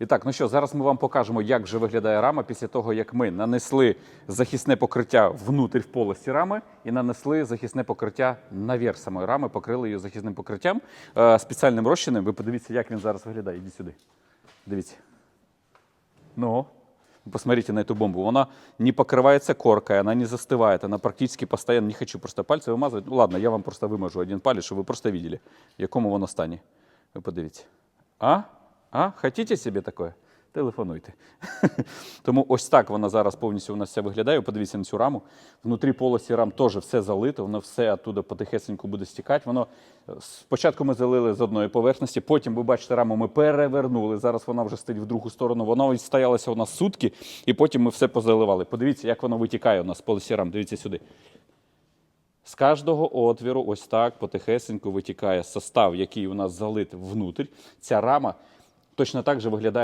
І так, ну що, зараз ми вам покажемо, як вже виглядає рама після того, як ми нанесли захисне покриття внутрь в полості рами і нанесли захисне покриття наверх самої рами, покрили її захисним покриттям е, спеціальним розчином. Ви подивіться, як він зараз виглядає. Ідіть сюди. Дивіться. Ну, посмотрите на эту бомбу. Она не покрывается коркой, она не застывает, она практически постоянно. Не хочу просто пальцы вымазывать. Ну ладно, я вам просто вимажу один палець, щоб ви просто видели, в якому воно стані. Ви подивіться. А? А? Хотите собі таке? Телефонуйте. Тому ось так вона зараз повністю у нас вся виглядає. Подивіться на цю раму. Внутрі полості рам теж все залито, воно все оттуда потихесеньку буде стікати. Воно е, спочатку ми залили з одної поверхності, потім ви бачите раму, ми перевернули. Зараз вона вже стоїть в другу сторону. Вона ось стоялася у нас сутки, і потім ми все позаливали. Подивіться, як воно витікає у нас з полості рам. Дивіться сюди. З кожного отвіру, ось так потихесеньку витікає состав, який у нас залит внутрь. Ця рама точно так же виглядає.